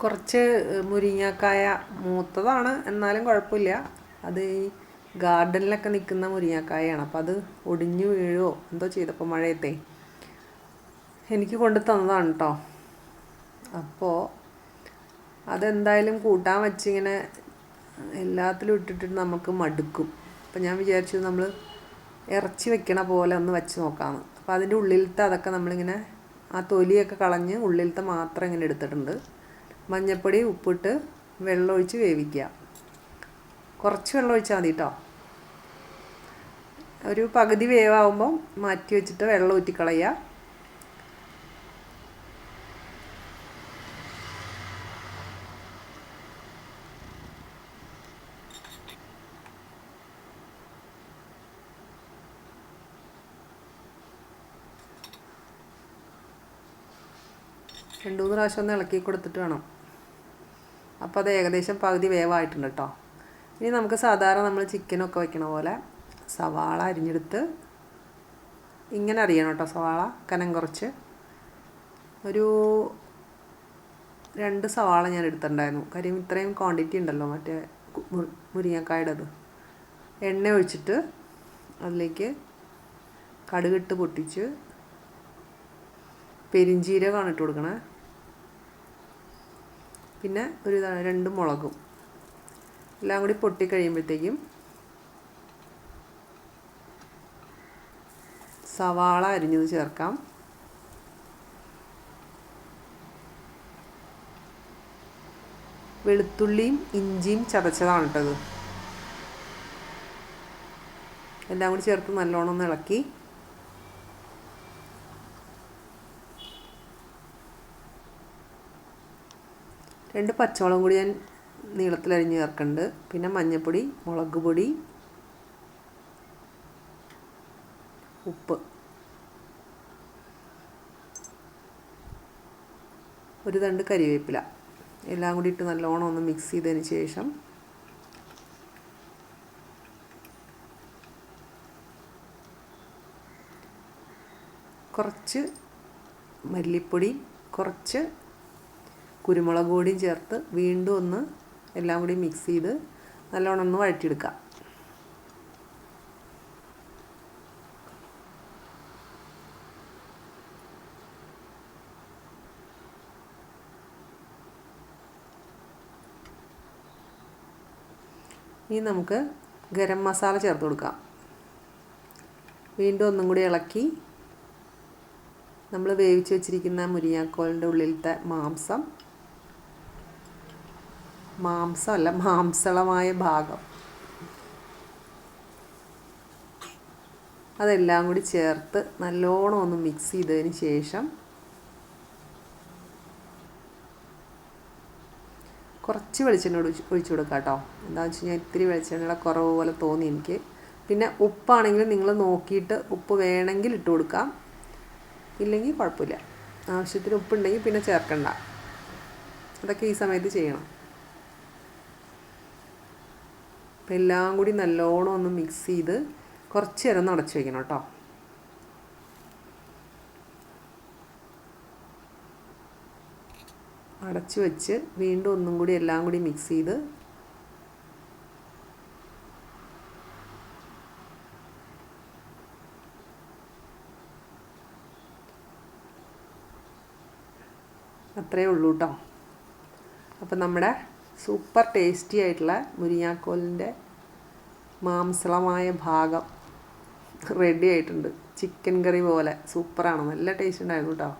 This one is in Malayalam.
കുറച്ച് മുരിങ്ങക്കായ മൂത്തതാണ്. എന്നാലും കുഴപ്പമില്ല. അത് ഈ ഗാർഡനിലൊക്കെ നിൽക്കുന്ന മുരിങ്ങക്കായാണ് അപ്പോൾ അത് ഒടിഞ്ഞു വീഴുമോ എന്തോ ചെയ്തപ്പോൾ മഴയത്തെ. എനിക്ക് കൊണ്ട് തന്നതാണ് കേട്ടോ അപ്പോൾ അതെന്തായാലും കൂട്ടാൻ വെച്ചിങ്ങനെ എല്ലാത്തിലും ഇട്ടിട്ട് നമുക്ക് മടുക്കും. അപ്പം ഞാൻ വിചാരിച്ചു നമ്മൾ ഇറച്ചി വെക്കണ പോലെ ഒന്ന് വെച്ച് നോക്കാമെന്ന് അപ്പോൾ അതിന്റെ ഉള്ളിലത്തെ അതൊക്കെ നമ്മളിങ്ങനെ ആ തൊലിയൊക്കെ കളഞ്ഞ് ഉള്ളിലത്തെ മാത്രം ഇങ്ങനെ എടുത്തിട്ടുണ്ട്. മഞ്ഞൾപ്പൊടി ഉപ്പിട്ട് വെള്ളമൊഴിച്ച് വേവിക്കുക. കുറച്ച് വെള്ളം ഒഴിച്ചാൽ മതി കേട്ടോ ഒരു പകുതി വേവാകുമ്പോൾ മാറ്റി വെച്ചിട്ട് വെള്ളം ഊറ്റിക്കളയുക. രണ്ടു മൂന്ന് പ്രാവശ്യം ഒന്ന് ഇളക്കി കൊടുത്തിട്ട് വേണം. അപ്പോൾ അത് ഏകദേശം പകുതി വേവായിട്ടുണ്ട് കേട്ടോ ഇനി നമുക്ക് സാധാരണ നമ്മൾ ചിക്കനൊക്കെ വെക്കണ പോലെ സവാള അരിഞ്ഞെടുത്ത് ഇങ്ങനെ അറിയണം കേട്ടോ സവാള കനം കുറച്ച്. ഒരു രണ്ട് സവാള ഞാൻ എടുത്തിട്ടുണ്ടായിരുന്നു. കാര്യം ഇത്രയും ക്വാണ്ടിറ്റി ഉണ്ടല്ലോ മറ്റേ മുരിങ്ങക്കായുടെ അത് എണ്ണ ഒഴിച്ചിട്ട് അതിലേക്ക് കടുകിട്ട് പൊട്ടിച്ച് പെരിഞ്ചീരകമാണ് ഇട്ട് കൊടുക്കണേ. പിന്നെ ഒരു രണ്ട് മുളകും. എല്ലാം കൂടി പൊട്ടിക്കഴിയുമ്പോഴത്തേക്കും സവാള അരിഞ്ഞത് ചേർക്കാം. വെളുത്തുള്ളിയും ഇഞ്ചിയും ചതച്ചതാണ് കേട്ടത് എല്ലാം കൂടി ചേർത്ത് നല്ലോണം ഒന്ന് ഇളക്കി. രണ്ട് പച്ചമുളകും കൂടി ഞാൻ നീളത്തിലരിഞ്ഞ് ചേർക്കുന്നുണ്ട്. പിന്നെ മഞ്ഞൾപ്പൊടി മുളക് പൊടി ഉപ്പ്. ഒരു തണ്ട് കരിവേപ്പില. എല്ലാം കൂടി ഇട്ട് നല്ലോണം ഒന്ന് മിക്സ് ചെയ്തതിന് ശേഷം കുറച്ച് മല്ലിപ്പൊടി കുറച്ച് കുരുമുളക് പൊടിയും ചേർത്ത് വീണ്ടും ഒന്ന് എല്ലാം കൂടി മിക്സ് ചെയ്ത് നല്ലോണം ഒന്ന് വഴറ്റിയെടുക്കാം. ഇനി നമുക്ക് ഗരം മസാല ചേർത്ത് കൊടുക്കാം. വീണ്ടും ഒന്നും കൂടി ഇളക്കി നമ്മൾ വേവിച്ച് വെച്ചിരിക്കുന്ന മുരിങ്ങാക്കോലിന്റെ ഉള്ളിലത്തെ മാംസം മാംസമല്ല മാംസളമായ ഭാഗം. അതെല്ലാം കൂടി ചേർത്ത് നല്ലോണം ഒന്ന് മിക്സ് ചെയ്തതിന് ശേഷം കുറച്ച് വെളിച്ചെണ്ണ ഒഴിച്ച് കൊടുക്കാം കേട്ടോ. എന്താണെന്ന് വെച്ച് കഴിഞ്ഞാൽ ഇത്തിരി വെളിച്ചെണ്ണയുടെ കുറവ് പോലെ തോന്നി എനിക്ക്. പിന്നെ ഉപ്പാണെങ്കിൽ നിങ്ങൾ നോക്കിയിട്ട് ഉപ്പ് വേണമെങ്കിൽ ഇട്ട് കൊടുക്കാം. ഇല്ലെങ്കിൽ കുഴപ്പമില്ല. ആവശ്യത്തിന് ഉപ്പുണ്ടെങ്കിൽ പിന്നെ ചേർക്കണ്ട. അതൊക്കെ ഈ സമയത്ത് ചെയ്യണം. അപ്പം എല്ലാം കൂടി നല്ലോണം ഒന്ന് മിക്സ് ചെയ്ത് കുറച്ച് നേരം ഒന്ന് അടച്ചു വയ്ക്കണം കേട്ടോ. അടച്ചു വെച്ച് വീണ്ടും ഒന്നും കൂടി എല്ലാം കൂടി മിക്സ് ചെയ്ത് അത്രയേ ഉള്ളൂ കേട്ടോ. അപ്പം നമ്മുടെ സൂപ്പർ ടേസ്റ്റി ആയിട്ടുള്ള മുരിങ്ങാക്കോലിന്റെ മാംസളമായ ഭാഗം. റെഡി ആയിട്ടുണ്ട്. ചിക്കൻ കറി പോലെ. സൂപ്പറാണ്. നല്ല ടേസ്റ്റ് ഉണ്ടായിരുന്നു കേട്ടോ.